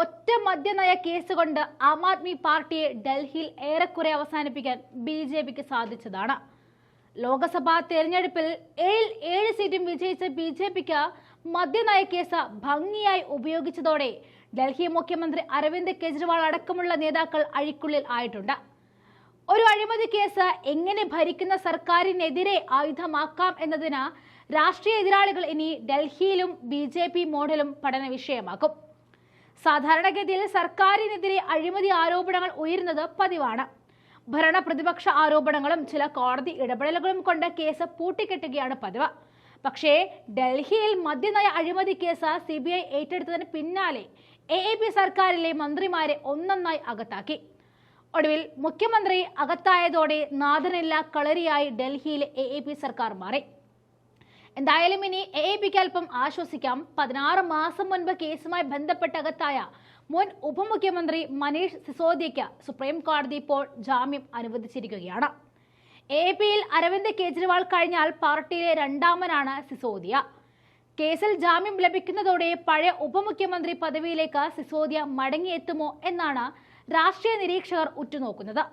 ഒറ്റ മദ്യനയ കേസ് കൊണ്ട് ആം ആദ്മി പാർട്ടിയെ ഡൽഹിയിൽ ഏറെക്കുറെ അവസാനിപ്പിക്കാൻ ബി ജെ പിക്ക് സാധിച്ചതാണ്. ലോക്സഭാ തെരഞ്ഞെടുപ്പിൽ ഏഴിൽ ഏഴ് സീറ്റും വിജയിച്ച ബി ജെ പിക്ക് മദ്യനയ കേസ് ഭംഗിയായി ഉപയോഗിച്ചതോടെ ഡൽഹി മുഖ്യമന്ത്രി അരവിന്ദ് കെജ്രിവാൾ അടക്കമുള്ള നേതാക്കൾ അഴിക്കുള്ളിൽ ആയിട്ടുണ്ട്. ഒരു അഴിമതി കേസ് എങ്ങനെ ഭരിക്കുന്ന സർക്കാരിനെതിരെ ആയുധമാക്കാം എന്നതിന് രാഷ്ട്രീയ എതിരാളികൾ ഇനി ഡൽഹിയിലും ബി ജെ പി മോഡലും പഠന വിഷയമാക്കും സാധാരണഗതിയിൽ സർക്കാരിനെതിരെ അഴിമതി ആരോപണങ്ങൾ ഉയരുന്നത് പതിവാണ്. ഭരണ പ്രതിപക്ഷ ആരോപണങ്ങളും ചില കോടതി ഇടപെടലുകളും കൊണ്ട് കേസ് പൂട്ടിക്കെട്ടുകയാണ് പതിവ്. പക്ഷേ ഡൽഹിയിൽ മദ്യനയ അഴിമതി കേസ് സി ബി ഐ ഏറ്റെടുത്തതിന് പിന്നാലെ എ എ പി സർക്കാരിലെ മന്ത്രിമാരെ ഒന്നൊന്നായി അകത്താക്കി. ഒടുവിൽ മുഖ്യമന്ത്രി അകത്തായതോടെ നാഥനില്ല കളരിയായി ഡൽഹിയിലെ എ എ പി സർക്കാർ മാറി. എന്തായാലും ഇനി എ എ പിക്ക് അല്പം ആശ്വസിക്കാം. പതിനാറ് മാസം മുൻപ് കേസുമായി ബന്ധപ്പെട്ട് അകത്തായ മുൻ ഉപമുഖ്യമന്ത്രി മനീഷ് സിസോദിയയ്ക്ക് സുപ്രീം കോടതി ഇപ്പോൾ ജാമ്യം അനുവദിച്ചിരിക്കുകയാണ്. എ പിയിൽ അരവിന്ദ് കെജ്രിവാൾ കഴിഞ്ഞാൽ പാർട്ടിയിലെ രണ്ടാമനാണ് സിസോദിയ. കേസിൽ ജാമ്യം ലഭിക്കുന്നതോടെ പഴയ ഉപമുഖ്യമന്ത്രി പദവിയിലേക്ക് സിസോദിയ മടങ്ങിയെത്തുമോ എന്നാണ് രാഷ്ട്രീയ നിരീക്ഷകർ ഉറ്റുനോക്കുന്നത്.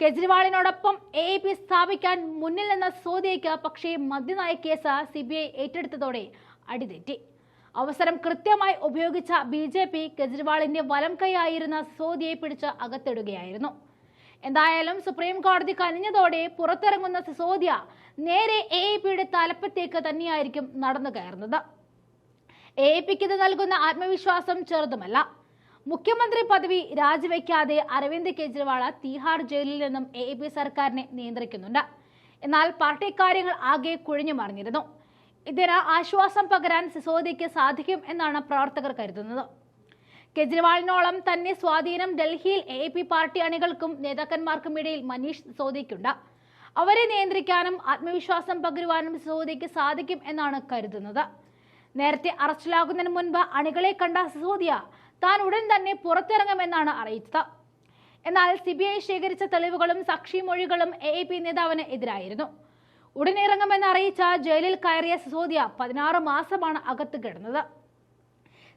കെജ്രിവാളിനോടൊപ്പം എ പി സ്ഥാപിക്കാൻ മുന്നിൽ നിന്ന സോദിയയ്ക്ക് പക്ഷേ മദ്യനായ കേസ് സി ബി ഐ ഏറ്റെടുത്തതോടെ അടിതെറ്റി. അവസരം കൃത്യമായി ഉപയോഗിച്ച ബി ജെ പി കെജ്രിവാളിന്റെ വലം കൈയായിരുന്ന സോദിയെ പിടിച്ച് അകത്തിടുകയായിരുന്നു. എന്തായാലും സുപ്രീം കോടതി കനിഞ്ഞതോടെ പുറത്തിറങ്ങുന്ന സിസോദിയ നേരെ എ പിയുടെ തലപ്പത്തേക്ക് തന്നെയായിരിക്കും നടന്നു കയറുന്നത് എ പിക്ക് ഇത് നൽകുന്ന ആത്മവിശ്വാസം ചെറുതുമല്ല. മുഖ്യമന്ത്രി പദവി രാജിവെക്കാതെ അരവിന്ദ് കെജ്രിവാൾ തീഹാർ ജയിലിൽ നിന്നും എ പി സർക്കാരിനെ നിയന്ത്രിക്കുന്നുണ്ട്. എന്നാൽ പാർട്ടി കാര്യങ്ങൾ ആകെ കുഴിഞ്ഞു മറിഞ്ഞിരുന്നു. ഇതിന് ആശ്വാസം പകരാൻ സിസോദിക്ക് സാധിക്കും എന്നാണ് പ്രവർത്തകർ കരുതുന്നത്. കെജ്രിവാളിനോളം തന്നെ സ്വാധീനം ഡൽഹിയിൽ എ പി പാർട്ടി അണികൾക്കും നേതാക്കന്മാർക്കും ഇടയിൽ മനീഷ് സിസോദിക്കുണ്ട്. അവരെ നിയന്ത്രിക്കാനും ആത്മവിശ്വാസം പകരുവാനും സിസോദിക്ക് സാധിക്കും എന്നാണ് കരുതുന്നത്. നേരത്തെ അറസ്റ്റിലാകുന്നതിന് മുൻപ് അണികളെ കണ്ട സിസോദിയ താൻ ഉടൻ തന്നെ പുറത്തിറങ്ങുമെന്നാണ് അറിയിച്ചത്. എന്നാൽ സി ബി ഐ ശേഖരിച്ച തെളിവുകളും സാക്ഷിമൊഴികളും എ എ പി നേതാവിന് എതിരായിരുന്നു. ഉടൻ ഇറങ്ങുമെന്ന് അറിയിച്ച ജയിലിൽ കയറിയ സിസോദിയ പതിനാറ് മാസമാണ് അകത്ത് കിടന്നത്.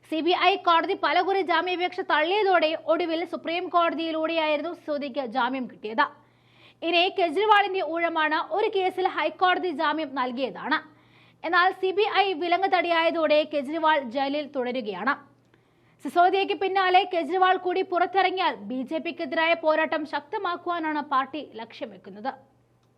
സി ബി ഐ കോടതി പലകുറി ജാമ്യാപേക്ഷ തള്ളിയതോടെ ഒടുവിൽ സുപ്രീം കോടതിയിലൂടെയായിരുന്നു സിസോദിക്ക് ജാമ്യം കിട്ടിയത്. ഇനി കെജ്രിവാളിന്റെ ഊഴമാണ് ഒരു കേസിൽ ഹൈക്കോടതി ജാമ്യം നൽകിയതാണ്. എന്നാൽ സി ബി ഐ വിലങ്ങ് തടിയായതോടെ കെജ്രിവാൾ ജയിലിൽ തുടരുകയാണ്. സിസോദിയയ്ക്ക് പിന്നാലെ കേജ്രിവാൾ കൂടി പുറത്തിറങ്ങിയാൽ ബി ജെ പിക്കെതിരായ പോരാട്ടം ശക്തമാക്കുവാനാണ് പാർട്ടി ലക്ഷ്യം വെക്കുന്നത്.